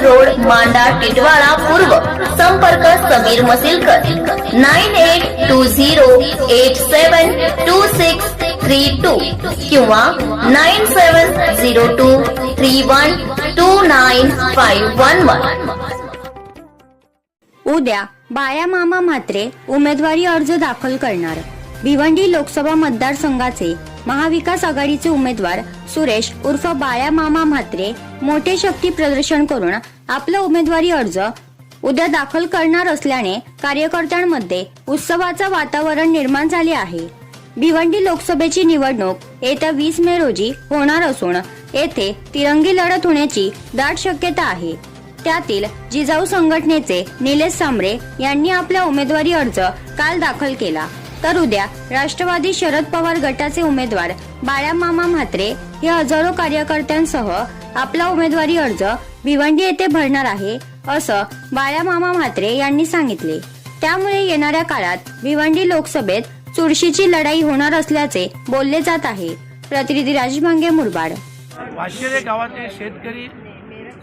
Road मांडा टिटवाळा पूर्व. संपर्क Sameer Masilkar. Nine eight two zero eight seven two six three two किंवा nine seven zero two three one two nine five one one. उद्या बाया मामा म्हात्रे उमेदवारी अर्ज दाखल करणार. भिवंडी लोकसभा मतदारसंघाचे महाविकास आघाडीचे उमेदवार सुरेश उर्फ बाया मामा म्हात्रे मोठे शक्ती प्रदर्शन करून आपला उमेदवारी अर्ज उद्या दाखल करणार असल्याने कार्यकर्त्यांमध्ये उत्सवाचं वातावरण निर्माण झाले आहे. भिवंडी लोकसभेची निवडणूक येत्या वीस मे रोजी होणार असून येथे तिरंगी लढत होण्याची दाट शक्यता आहे. त्यातील जिजाऊ संघटनेचे निलेश सांबरे यांनी आपला उमेदवारी अर्ज काल दाखल केला. तर उद्या राष्ट्रवादी शरद पवार गटाचे उमेदवार बाळामामा म्हात्रे हे हजारो कार्यकर्त्यांसह आपला उमेदवारी अर्ज भिवंडी येथे भरणार आहे असं बाळामामा म्हात्रे यांनी सांगितले. त्यामुळे येणाऱ्या काळात भिवंडी लोकसभेत चुरशीची लढाई होणार असल्याचे बोलले जात आहे. प्रतिनिधी राजभांगे मुरबाड. वाशिरे गावातील शेतकरी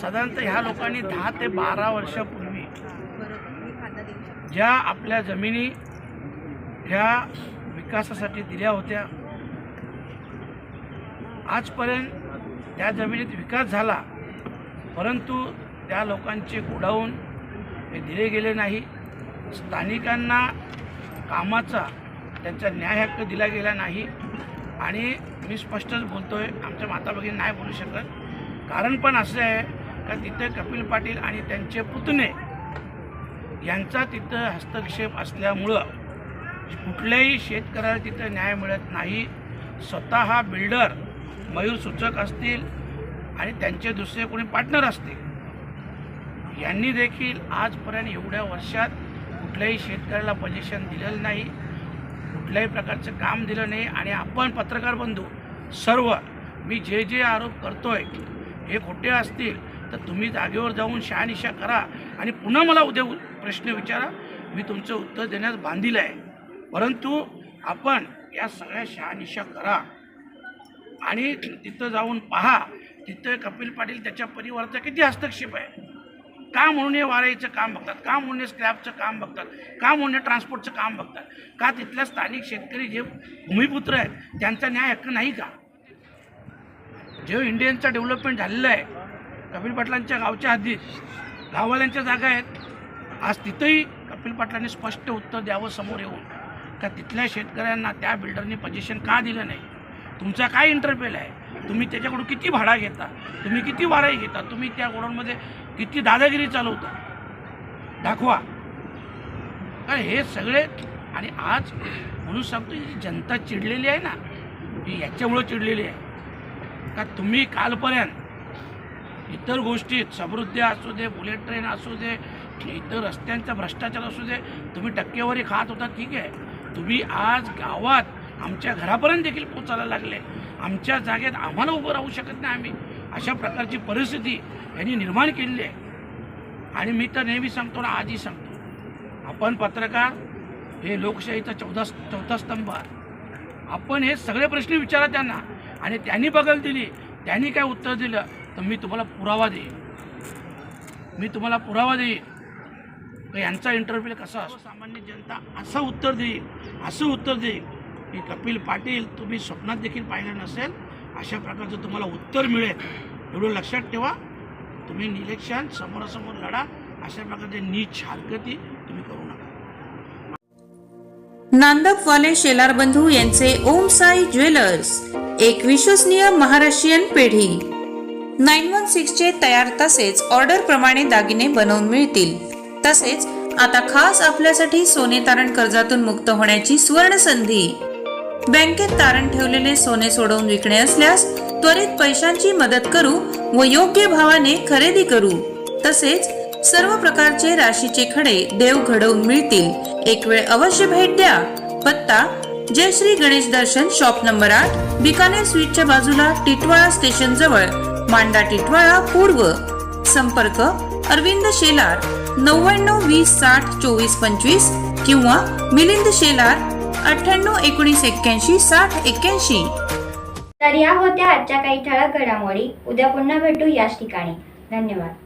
साधारणतः ह्या लोकांनी दहा ते बारा वर्षापूर्वी ज्या आपल्या जमिनी ह्या विकासासाठी दिल्या होत्या. आजपर्यंत त्या जमिनीत विकास झाला परंतु त्या लोकांचे गोडाऊन हे दिले गेले नाही. स्थानिकांना कामाचा त्यांचा न्याय हक्क दिला गेला नाही. आणि मी स्पष्टच बोलतो आहे आमच्या माता भगिनी नाही बोलू शकत. कारण पण असं आहे का तिथं कपिल पाटील आणि त्यांचे पुतणे यांचा तिथं हस्तक्षेप असल्यामुळं कुठल्याही शेतकऱ्याला तिथं न्याय मिळत नाही. स्वतः बिल्डर मयूर सूचक असतील आणि त्यांचे दुसरे कोणी पार्टनर असतील. यांनी देखील आजपर्यंत एवढ्या वर्षात कुठल्याही शेतकऱ्याला पजेशन दिलेलं नाही. कुठल्याही प्रकारचं काम दिलं नाही. आणि आपण पत्रकार बंधू सर्व मी जे जे आरोप करतोय हे खोटे असतील तर तुम्ही जागेवर जाऊन शहानिशा करा. आणि पुन्हा मला उद्या प्रश्न विचारा. मी तुमचं उत्तर देण्यास बांधील आहे. परंतु आपण या सगळ्या शहानिशा करा. आणि तिथं जाऊन पहा तिथं कपिल पाटील त्याच्या परिवाराचा किती हस्तक्षेप आहे. का म्हणून हे वाराईचं काम बघतात? का म्हणून हे स्क्रॅपचं काम बघतात? का म्हणून ट्रान्सपोर्टचं काम बघतात? का तिथल्या स्थानिक शेतकरी जे भूमिपुत्र आहेत त्यांचा न्याय हक्क नाही का? जे इंडियनचं डेव्हलपमेंट झालेलं आहे कपिल पाटलांच्या गावच्या हद्दीत गाववाल्यांच्या जागा आहेत. आज तिथंही कपिल पाटलांनी स्पष्ट उत्तर द्यावं समोर येऊन. का तिथल्या शेतकऱ्यांना त्या बिल्डरनी पजेशन का दिलं नाही? तुमचा काय इंटरपेल आहे? तुम्ही त्याच्याकडून किती भाडा घेता? तुम्ही किती वाराई घेता? तुम्ही त्या गोडाऊनमध्ये किती दादागिरी चालवता? दाखवा. कारण हे सगळे आणि आज म्हणून सांगतो ही जनता चिडलेली आहे ना ही याच्यामुळं चिडलेली आहे. का तुम्ही कालपर्यंत इतर गोष्टीत समृद्धी असू दे बुलेट ट्रेन असू दे इतर रस्त्यांचा भ्रष्टाचार असू दे तुम्ही टक्केवारी खात होता ठीक आहे. तुम्ही आज गावात आमच्या घरापर्यंत देखील पोचायला लागले. आमच्या जागेत आम्हाला उभं राहू शकत नाही आम्ही. अशा प्रकारची परिस्थिती यांनी निर्माण केलेली आहे. आणि मी तर नेहमी सांगतो ना आजही सांगतो. आपण पत्रकार हे लोकशाहीचा चौदा चौथा स्तंभ आहे. आपण हे सगळे प्रश्न विचारा त्यांना. आणि त्यांनी बगल दिली त्यांनी काय उत्तर दिलं तर मी तुम्हाला पुरावा देईन. मी तुम्हाला पुरावा देईन. तर यांचा इंटरव्ह्यू कसा असतो? सामान्य जनता असं उत्तर देईल असं उत्तर देईल. की कपिल पाटील तुम्ही स्वप्नात देखील पाहिलं नसेल अशा प्रकारचं तुम्हाला उत्तर मिळेल. एवढं लक्षात ठेवा. तुम्ही इलेक्शन समोरासमोर लढा अशा प्रकारचे नीच हरकती तुम्ही करू नका. नांदकवाले शेलार बंधू यांचे ओम साई ज्वेलर्स एक विश्वसनीय महाराष्ट्रीयन पेढी. नाईन वन सिक्सचे तयार तसेच ऑर्डर प्रमाणे दागिने बनवून मिळतील. तसेच आता खास आपल्यासाठी सोने तारण कर्जातून मुक्त होण्याची सुवर्ण संधी बँकेत तारण ठेवलेले सोने सोडवून विकणे असल्यास त्वरित पैशांची मदत करू व योग्य भावाने खरेदी करू. तसेच सर्व प्रकारचे राशीचे खडे देव घडवून मिळतील. एक वेळ अवश्य भेट द्या. पत्ता जय श्री गणेश दर्शन शॉप नंबर आठ बिकानेर स्वीटच्या बाजूला टिटवाळा स्टेशन जवळ मांडा टिटवाळा पूर्व. संपर्क अरविंद शेलार नव्याण्णव वीस साठ चोवीस पंचवीस किंवा मिलिंद शेलार अठ्ठ्याण्णव एकोणीस एक्क्याऐंशी साठ एक्क्याऐंशी. तर या होत्या आजच्या काही ठळक घडामोडी. उद्या पुन्हा भेटू याच ठिकाणी. धन्यवाद.